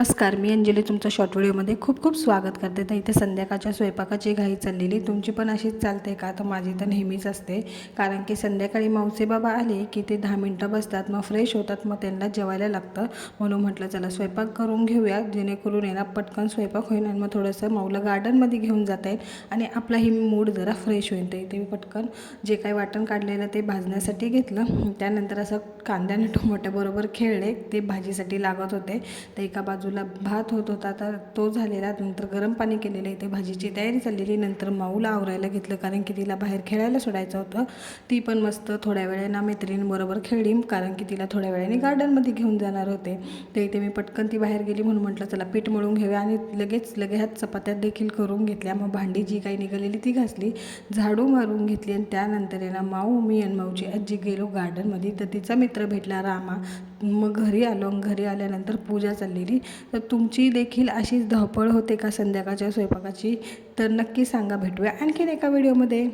नमस्कार मी अंजली तुमचं शॉर्ट व्हिडिओमध्ये खूप खूप स्वागत करते. तर इथे संध्याकाळच्या स्वयंपाकाची घाई चाललेली. तुमची पण अशीच चालते का? तर माझी तर नेहमीच असते. कारण की संध्याकाळी मावसे बाबा आले की ते दहा मिनटं बसतात मग फ्रेश होतात मग त्यांना जेवायला लागतं. म्हणून म्हटलं चला स्वयंपाक करून घेऊया. जेणेकरून याला पटकन स्वयंपाक होईल आणि मग थोडंसं माऊला गार्डनमध्ये घेऊन जाता येईल आणि आपलाही मूड जरा फ्रेश होईल. तर इथे मी पटकन जे काही वाटण काढलेलं ते भाजण्यासाठी घेतलं. त्यानंतर असं कांद्या आणि टोमॅटोबरोबर खेळले. ते भाजीसाठी लागत होते. तर एका बाजूला भात होत होता तर तो झालेला नंतर गरम पाणी केलेलं इथे भाजीची तयारी चाललेली नंतर माऊला आवरायला घेतलं कारण की तिला बाहेर खेळायला सोडायचं होतं. ती पण मस्त थोड्या वेळानं मैत्रिणींबरोबर खेळली कारण की तिला थोड्या वेळाने गार्डनमध्ये घेऊन जाणार होते. तर इथे मी पटकन ती बाहेर गेली म्हणून म्हटलं चला पीठ मळून घेऊया. आणि लगेच लगेच चपात्या देखील करून घेतल्या. मग भांडी जी काही निघालेली ती घासली झाडू मारून घेतली. आणि त्यानंतर आहे ना माऊ मी आणि माऊची आजी गेलो गार्डनमध्ये. तर तिचा मित्र भेटला रामा. मग घरी आलो. आणि घरी आल्यानंतर पूजा चाललेली. तर तुमची देखील अशीच धावपळ होते का संध्याकाळच्या स्वयंपाकाची? तर नक्की सांगा भेटूया आणखीन एका व्हिडिओमध्ये.